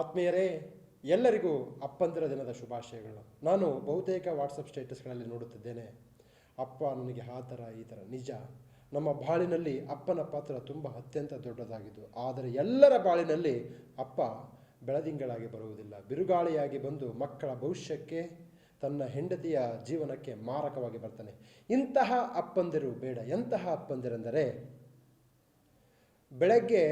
ಆತ್ಮೀಯರೇ, ಎಲ್ಲರಿಗೂ ಅಪ್ಪಂದಿರ ದಿನದ ಶುಭಾಶಯಗಳು. ನಾನು ಬಹುತೇಕ ವಾಟ್ಸಪ್ ಸ್ಟೇಟಸ್ಗಳಲ್ಲಿ ನೋಡುತ್ತಿದ್ದೇನೆ. ಅಪ್ಪ ನನಗೆ ಆ ಥರ ಈ ಥರ ನಿಜ. ನಮ್ಮ ಬಾಳಿನಲ್ಲಿ ಅಪ್ಪನ ಪಾತ್ರ ತುಂಬ ಅತ್ಯಂತ ದೊಡ್ಡದಾಗಿದ್ದು, ಆದರೆ ಎಲ್ಲರ ಬಾಳಿನಲ್ಲಿ ಅಪ್ಪ ಬೆಳದಿಂಗಳಾಗಿ ಬರುವುದಿಲ್ಲ. ಬಿರುಗಾಳಿಯಾಗಿ ಬಂದು ಮಕ್ಕಳ ಭವಿಷ್ಯಕ್ಕೆ, ತನ್ನ ಹೆಂಡತಿಯ ಜೀವನಕ್ಕೆ ಮಾರಕವಾಗಿ ಬರ್ತಾನೆ. ಇಂತಹ ಅಪ್ಪಂದಿರು ಬೇಡ. ಎಂತಹ ಅಪ್ಪಂದಿರೆಂದರೆ, ಬೆಳಗ್ಗೆ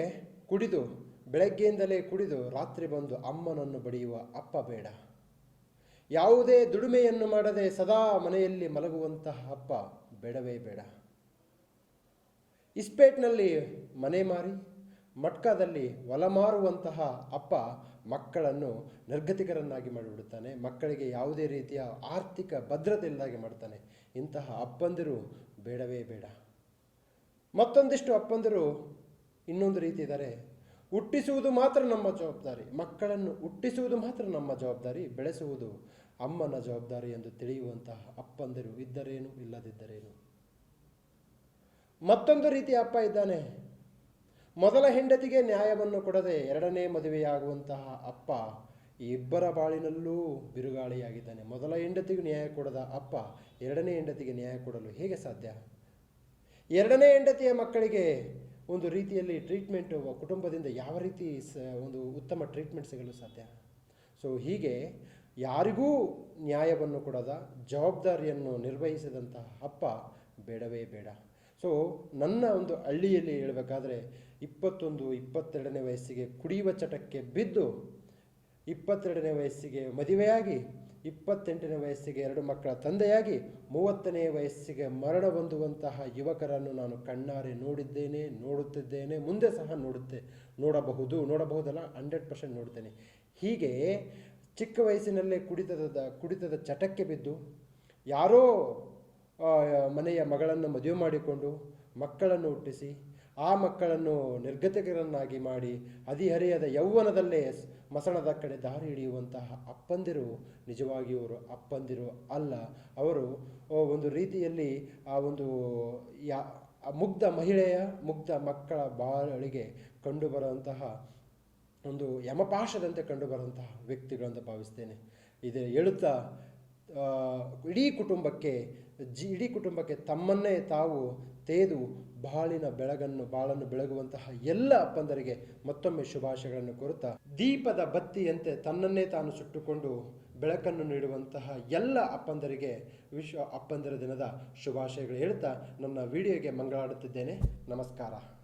ಕುಡಿದು ಬೆಳಗ್ಗೆಯಿಂದಲೇ ಕುಡಿದು ರಾತ್ರಿ ಬಂದು ಅಮ್ಮನನ್ನು ಬಡಿಯುವ ಅಪ್ಪ ಬೇಡ. ಯಾವುದೇ ದುಡಿಮೆಯನ್ನು ಮಾಡದೆ ಸದಾ ಮನೆಯಲ್ಲಿ ಮಲಗುವಂತಹ ಅಪ್ಪ ಬೇಡವೇ ಬೇಡ. ಇಸ್ಪೇಟ್ನಲ್ಲಿ ಮನೆ ಮಾರಿ, ಮಟ್ಕಾದಲ್ಲಿ ಹೊಲ ಮಾರುವಂತಹ ಅಪ್ಪ ಮಕ್ಕಳನ್ನು ನಿರ್ಗತಿಕರನ್ನಾಗಿ ಮಾಡಿಬಿಡುತ್ತಾನೆ. ಮಕ್ಕಳಿಗೆ ಯಾವುದೇ ರೀತಿಯ ಆರ್ಥಿಕ ಭದ್ರತೆ ಇಲ್ಲದಾಗಿ ಮಾಡ್ತಾನೆ. ಇಂತಹ ಅಪ್ಪಂದಿರು ಬೇಡವೇ ಬೇಡ. ಮತ್ತೊಂದಿಷ್ಟು ಅಪ್ಪಂದಿರು ಇನ್ನೊಂದು ರೀತಿ ಇದ್ದಾರೆ. ಹುಟ್ಟಿಸುವುದು ಮಾತ್ರ ನಮ್ಮ ಜವಾಬ್ದಾರಿ. ಮಕ್ಕಳನ್ನು ಹುಟ್ಟಿಸುವುದು ಮಾತ್ರ ನಮ್ಮ ಜವಾಬ್ದಾರಿ. ಬೆಳೆಸುವುದು ಅಮ್ಮನ ಜವಾಬ್ದಾರಿ ಎಂದು ತಿಳಿಯುವಂತಹ ಅಪ್ಪಂದಿರು ಇದ್ದರೇನು, ಇಲ್ಲದಿದ್ದರೇನು? ಮತ್ತೊಂದು ರೀತಿಯ ಅಪ್ಪ ಇದ್ದಾನೆ. ಮೊದಲ ಹೆಂಡತಿಗೆ ನ್ಯಾಯವನ್ನು ಕೊಡದೆ ಎರಡನೇ ಮದುವೆಯಾಗುವಂತಹ ಅಪ್ಪ ಇಬ್ಬರ ಬಾಳಿನಲ್ಲೂ ಬಿರುಗಾಳಿಯಾಗಿದ್ದಾನೆ. ಮೊದಲ ಹೆಂಡತಿಗೂ ನ್ಯಾಯ ಕೊಡದ ಅಪ್ಪ ಎರಡನೇ ಹೆಂಡತಿಗೆ ನ್ಯಾಯ ಕೊಡಲು ಹೇಗೆ ಸಾಧ್ಯ? ಎರಡನೇ ಹೆಂಡತಿಯ ಮಕ್ಕಳಿಗೆ ಒಂದು ರೀತಿಯಲ್ಲಿ ಟ್ರೀಟ್ಮೆಂಟ್ ಕುಟುಂಬದಿಂದ ಯಾವ ರೀತಿ ಸ, ಒಂದು ಉತ್ತಮ ಟ್ರೀಟ್ಮೆಂಟ್ ಸಿಗಲು ಸಾಧ್ಯ? ಸೊ ಹೀಗೆ ಯಾರಿಗೂ ನ್ಯಾಯವನ್ನು ಕೊಡದ, ಜವಾಬ್ದಾರಿಯನ್ನು ನಿರ್ವಹಿಸಿದಂತಹ ಅಪ್ಪ ಬೇಡವೇ ಬೇಡ. ಸೊ ನನ್ನ ಒಂದು ಹಳ್ಳಿಯಲ್ಲಿ ಹೇಳಬೇಕಾದ್ರೆ, ಇಪ್ಪತ್ತೊಂದು, ಇಪ್ಪತ್ತೆರಡನೇ ವಯಸ್ಸಿಗೆ ಕುಡಿಯುವ ಚಟಕ್ಕೆ ಬಿದ್ದು, ಇಪ್ಪತ್ತೆರಡನೇ ವಯಸ್ಸಿಗೆ ಮದುವೆಯಾಗಿ ಇಪ್ಪತ್ತೆಂಟನೇ ವಯಸ್ಸಿಗೆ ಎರಡು ಮಕ್ಕಳ ತಂದೆಯಾಗಿ ಮೂವತ್ತನೇ ವಯಸ್ಸಿಗೆ ಮರಣ ಹೊಂದುವಂತಹ ಯುವಕರನ್ನು ನಾನು ಕಣ್ಣಾರೆ ನೋಡಿದ್ದೇನೆ, ನೋಡುತ್ತಿದ್ದೇನೆ, ಮುಂದೆ ಸಹ ನೋಡುತ್ತೆ, ನೋಡಬಹುದು, ನೋಡಬಹುದಲ್ಲ, ಹಂಡ್ರೆಡ್ ಪರ್ಸೆಂಟ್ ನೋಡ್ತೇನೆ. ಹೀಗೆ ಚಿಕ್ಕ ವಯಸ್ಸಿನಲ್ಲೇ ಕುಡಿತದ ಕುಡಿತದ ಚಟಕ್ಕೆ ಬಿದ್ದು, ಯಾರೋ ಮನೆಯ ಮಗಳನ್ನು ಮದುವೆ ಮಾಡಿಕೊಂಡು ಮಕ್ಕಳನ್ನು ಹುಟ್ಟಿಸಿ ಆ ಮಕ್ಕಳನ್ನು ನಿರ್ಗತಿಕರನ್ನಾಗಿ ಮಾಡಿ ಹದಿಹರೆಯದ ಯೌವನದಲ್ಲೇ ಮಸಣದ ಕಡೆ ದಾರಿ ಹಿಡಿಯುವಂತಹ ಅಪ್ಪಂದಿರು ನಿಜವಾಗಿಯೂ ಅವರು ಅಪ್ಪಂದಿರು ಅಲ್ಲ, ಅವರು ಒಂದು ರೀತಿಯಲ್ಲಿ ಆ ಒಂದು ಯಾ ಮುಗ್ಧ ಮಹಿಳೆಯ, ಮುಗ್ಧ ಮಕ್ಕಳ ಬಾಳಿಗೆ ಕಂಡುಬರುವಂತಹ ಒಂದು ಯಮಪಾಶದಂತೆ ಕಂಡುಬರುವಂತಹ ವ್ಯಕ್ತಿಗಳಂತ ಭಾವಿಸ್ತೇನೆ. ಇದು ಹೇಳುತ್ತಾ ಇಡೀ ಕುಟುಂಬಕ್ಕೆ, ಜಿ, ಇಡೀ ಕುಟುಂಬಕ್ಕೆ ತಮ್ಮನ್ನೇ ತಾವು ತೇದು ಬಾಳಿನ ಬೆಳಗನ್ನು, ಬಾಳನ್ನು ಬೆಳಗುವಂತಹ ಎಲ್ಲ ಅಪ್ಪಂದರಿಗೆ ಮತ್ತೊಮ್ಮೆ ಶುಭಾಶಯಗಳನ್ನು ಕೋರುತ್ತಾ, ದೀಪದ ಬತ್ತಿಯಂತೆ ತನ್ನನ್ನೇ ತಾನು ಸುಟ್ಟುಕೊಂಡು ಬೆಳಕನ್ನು ನೀಡುವಂತಹ ಎಲ್ಲ ಅಪ್ಪಂದರಿಗೆ, ವಿಶ್ವ ಅಪ್ಪಂದರ ದಿನದ ಶುಭಾಶಯಗಳು ಹೇಳ್ತಾ ನನ್ನ ವಿಡಿಯೋಗೆ ಮಂಗಳಾಡುತ್ತಿದ್ದೇನೆ. ನಮಸ್ಕಾರ.